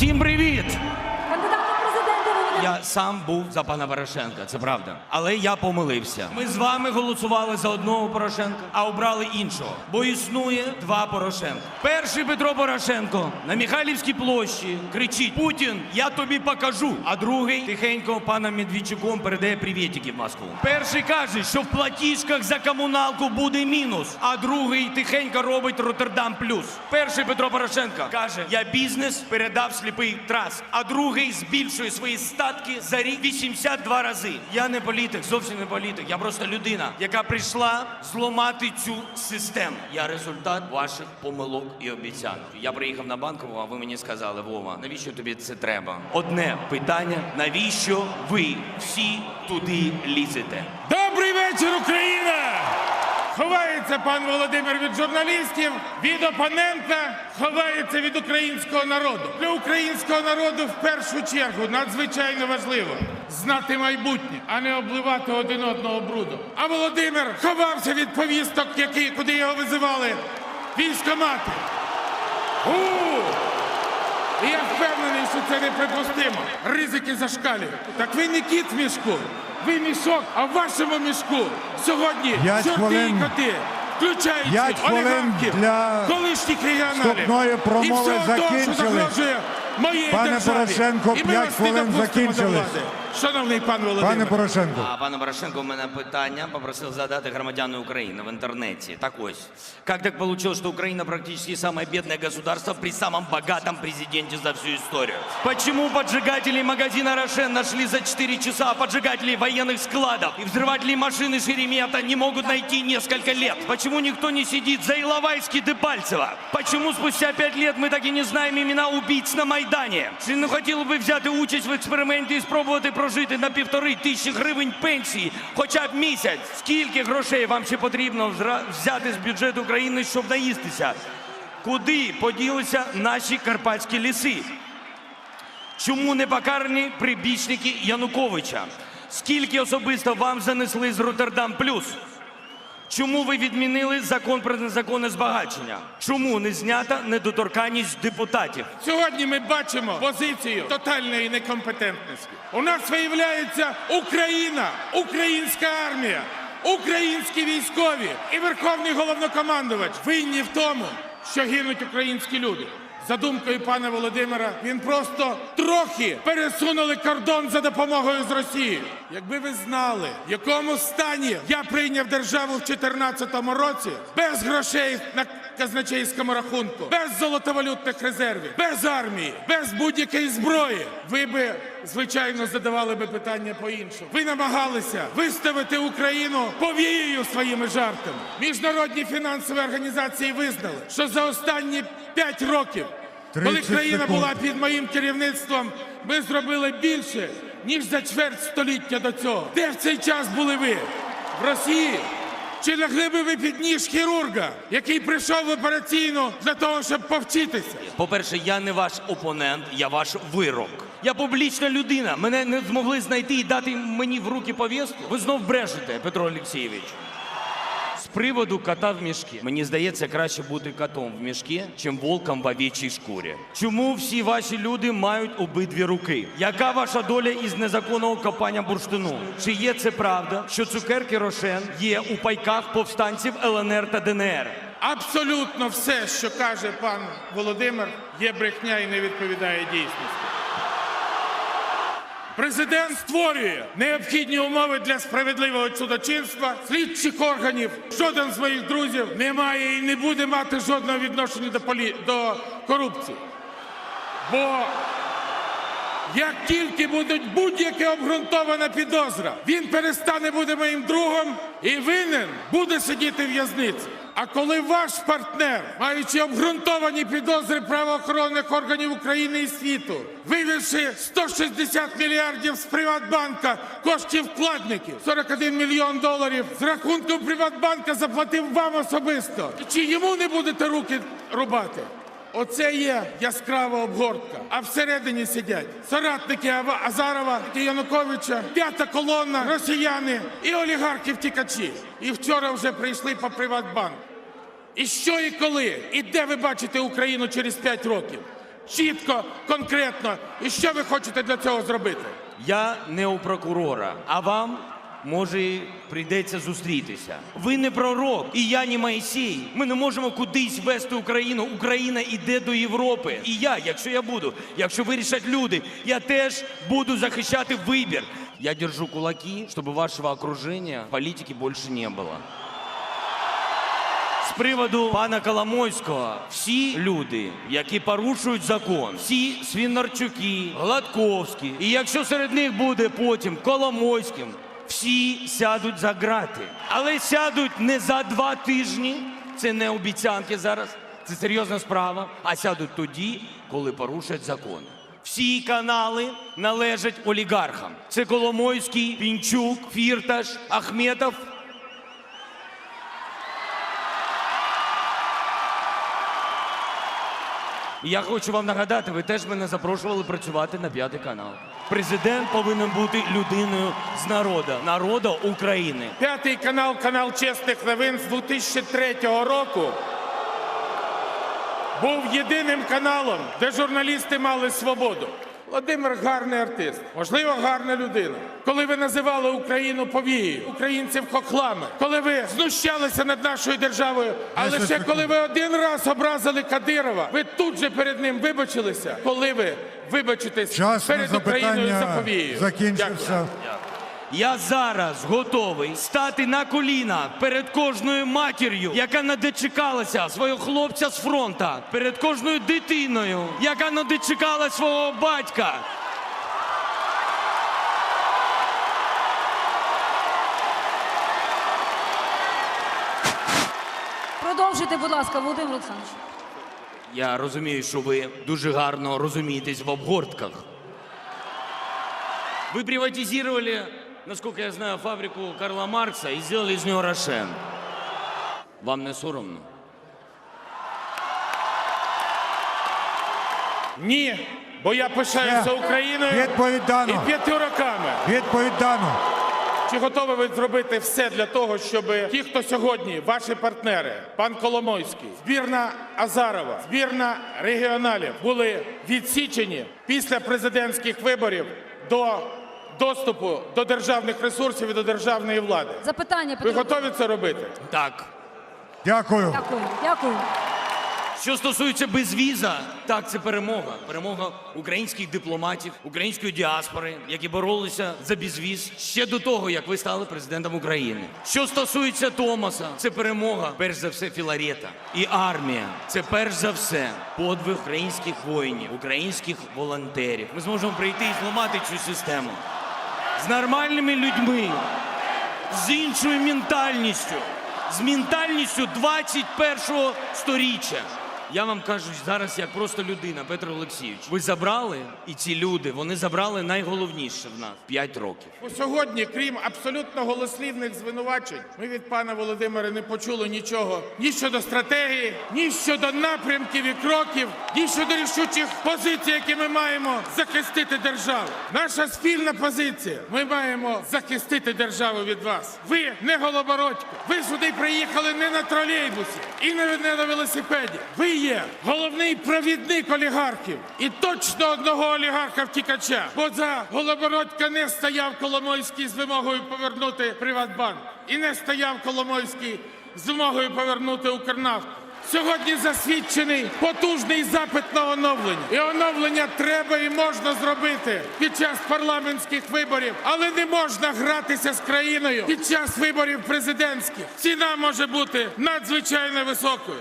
Всім привіт! Кандидат у президенти Володимир Я сам був за пана Порошенка, це правда. Але я помилився. Ми з вами голосували за одного Порошенка, а обрали іншого. Бо існує два Порошенка. Перший Петро Порошенко на Михайлівській площі кричить: Путін, я тобі покажу. А другий тихенько паном Медведчуком передає привітики в Москву. Перший каже, що в платіжках за комуналку буде мінус, а другий тихенько робить Роттердам плюс. Перший Петро Порошенко каже: Я бізнес передав сліпий трас, а другий збільшує свої статки за рік 82 рази. Я не політик, зовсім не політик. Я просто людина, яка прийшла зламати цю систему. Я результат ваших помилок і обіцянок. Я приїхав на банкову, а ви мені сказали, Вова, навіщо тобі це треба? Одне питання: навіщо ви всі туди лізете? Добрий вечір, Україна! Ховається пан Володимир від журналістів, від опонента, ховається від українського народу. Для українського народу в першу чергу надзвичайно важливо знати майбутнє, а не обливати один одного брудом. А Володимир ховався від повісток, які, куди його визивали військомати. І я впевнений, що це неприпустимо. Ризики зашкалюють. Так ви не кіт в мішку, ви мішок, а в вашому мішку сьогодні П'ять чорти хвилин. і коти, включаючи П'ять хвилин олігархів, для колишніх регіоналів. вступної промови і всього того, що закінчили. загрожує моїй Пане державі. Порошенко, І ми п'ять вас не хвилин допустимо до закінчились. влади. Шановний пан Володимир. Пане Порошенко, А пане Порошенко, у мене питання попросив задати громадяни України в интернете. Так ось, как так получилось, что Украина практически самое бедное государство при самом богатом президенте за всю историю? Почему поджигатели магазина «Рошен» нашли за 4 часа, а поджигателей военных складов и взрывателей машины Шеремета не могут найти несколько лет? Почему никто не сидит за Иловайский Дебальцева? Почему спустя 5 лет мы так и не знаем имена убийц на Майдані? Чи не хотіли би взяти участь в експерименті і спробувати прожити на півтори тисячі гривень пенсії хоча б місяць? Скільки грошей вам ще потрібно взяти з бюджету України, щоб наїстися? Куди поділися наші карпатські ліси? Чому не покарані прибічники Януковича? Скільки особисто вам занесли з Роттердам Плюс? Чому ви відмінили закон про незаконне збагачення? Чому не знята недоторканність депутатів? Сьогодні ми бачимо позицію тотальної некомпетентності. У нас виявляється Україна, українська армія, українські військові і верховний головнокомандувач винні в тому, що гинуть українські люди. За думкою пана Володимира, він просто трохи пересунули кордон за допомогою з Росії. Якби ви знали, в якому стані я прийняв державу в 2014 році, без грошей на казначейському рахунку, без золотовалютних резервів, без армії, без будь-якої зброї, ви би, звичайно, задавали би питання по-іншому. Ви намагалися виставити Україну повією своїми жартами. Міжнародні фінансові організації визнали, що за останні 5 років, коли країна секунд. була під моїм керівництвом, ми зробили більше, ніж за чверть століття до цього. Де в цей час були ви? В Росії? Чи лягли би ви під ніж хірурга, який прийшов в операційну для того, щоб повчитися? По-перше, я не ваш опонент, я ваш вирок. Я публічна людина. Мене не змогли знайти і дати мені в руки повістку. Ви знов брешете, Петро Олексійович. Приводу кота в мішки. Мені здається, краще бути котом в мішки, чим волком в овечій шкурі. Чому всі ваші люди мають обидві руки? Яка ваша доля із незаконного копання бурштину? Чи є це правда, що цукерки Рошен є у пайках повстанців ЛНР та ДНР? Абсолютно все, що каже пан Володимир, є брехня і не відповідає дійсності. Президент створює необхідні умови для справедливого судочинства, слідчих органів. Жоден з моїх друзів не має і не буде мати жодного відношення до, полі... до корупції. Бо як тільки буде будь-яка обґрунтована підозра, він перестане бути моїм другом і винен буде сидіти в в'язниці. А коли ваш партнер, маючи обґрунтовані підозри правоохоронних органів України і світу, вивівши 160 мільярдів з Приватбанка коштів вкладників, 41 мільйон доларів з рахунку Приватбанка заплатив вам особисто. Чи йому не будете руки рубати? Оце є яскрава обгортка. А всередині сидять соратники Азарова Януковича, п'ята колона, росіяни і олігархи втікачі. І вчора вже прийшли по Приватбанк. І що і коли? І де ви бачите Україну через 5 років? чітко, конкретно. І що ви хочете для цього зробити? Я не у прокурора, а вам може прийдеться зустрітися. Ви не пророк, і я не Моїсій. Ми не можемо кудись вести Україну. Україна йде до Європи. І я, якщо я буду, якщо вирішать люди, я теж буду захищати вибір. Я держу кулаки, щоб вашого окруження політики більше не було. З приводу пана Коломойського, всі люди, які порушують закон, всі. Свінарчуки, Гладковські, і якщо серед них буде потім Коломойським, всі сядуть за грати. Але сядуть не за два тижні, це не обіцянки зараз, це серйозна справа, а сядуть тоді, коли порушать закон. Всі канали належать олігархам. Це Коломойський, Пінчук, Фірташ, Ахметов Я хочу вам нагадати, ви теж мене запрошували працювати на п'ятий канал. Президент повинен бути людиною з народу, народу України. П'ятий канал, канал чесних новин з 2003 року. Був єдиним каналом, де журналісти мали свободу. Володимир гарний артист, можливо, гарна людина. Коли ви називали Україну повією, українців хохлами, коли ви знущалися над нашою державою, а ще лише коли ви один раз образили Кадирова, ви тут же перед ним вибачилися, коли ви вибачитесь Час перед Україною за запитання повією. закінчився. Я зараз готовий стати на коліна перед кожною матір'ю, яка не дочекалася свого хлопця з фронта, перед кожною дитиною, яка не дочекала свого батька. Продовжуйте, будь ласка, Володимир Олександрович. Я розумію, що ви дуже гарно розумієтесь в обгортках. Вы приватизировали, насколько я знаю, фабрику Карла Маркса и сделали из нее Рошен. Вам не соромно? Ні, бо я пишаюся Все. Україною Відповідь дано. і п'ятью роками. Відповідь дано. Чи готові ви зробити все для того, щоб ті, хто сьогодні, ваші партнери, пан Коломойський, збірна Азарова, збірна регіоналів, були відсічені після президентських виборів до доступу до державних ресурсів і до державної влади? Запитання Ви Петро. готові це робити? Так. Дякую. Дякую, дякую. Що стосується безвіза, так це перемога. Перемога українських дипломатів, української діаспори, які боролися за безвіз ще до того, як ви стали президентом України. Що стосується Томаса, це перемога, перш за все, Філарета. І армія це перш за все подвиг українських воїнів, українських волонтерів. Ми зможемо прийти і зламати цю систему з нормальними людьми, з іншою ментальністю, з ментальністю 21-го сторіччя. Я вам кажу зараз як просто людина, Петро Олексійович. Ви забрали, і ці люди, вони забрали найголовніше в нас 5 років. Бо сьогодні, крім абсолютно голослівних звинувачень, ми від пана Володимира не почули нічого ні щодо стратегії, ні щодо напрямків і кроків, ні щодо рішучих позицій, які ми маємо захистити державу. Наша спільна позиція. Ми маємо захистити державу від вас. Ви не голобородько. Ви сюди приїхали не на тролейбусі і не не на велосипеді. Ви є головний провідник олігархів і точно одного олігарха втікача. Бо за Голобородька не стояв Коломойський з вимогою повернути Приватбанк. І не стояв Коломойський з вимогою повернути Укрнафту. Сьогодні засвідчений потужний запит на оновлення. І оновлення треба і можна зробити під час парламентських виборів, але не можна гратися з країною під час виборів президентських. Ціна може бути надзвичайно високою.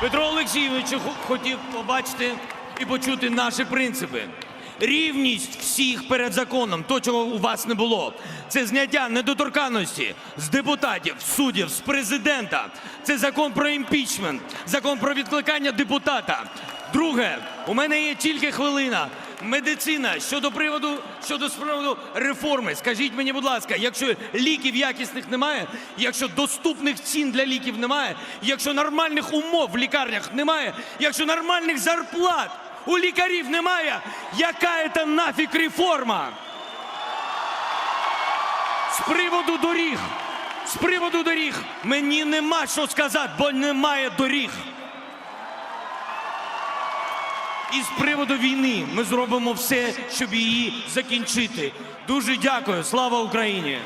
Петро Олексійович хотів побачити і почути наші принципи. Рівність всіх перед законом, то чого у вас не було. Це зняття недоторканності з депутатів, суддів, з президента. Це закон про імпічмент, закон про відкликання депутата. Друге, у мене є тільки хвилина. Медицина щодо приводу щодо приводу реформи. Скажіть мені, будь ласка, якщо ліків якісних немає, якщо доступних цін для ліків немає, якщо нормальних умов в лікарнях немає, якщо нормальних зарплат у лікарів немає, яка це нафіг реформа? З приводу доріг. З приводу доріг мені нема що сказати, бо немає доріг. І з приводу війни ми зробимо все, щоб її закінчити. Дуже дякую. Слава Україні!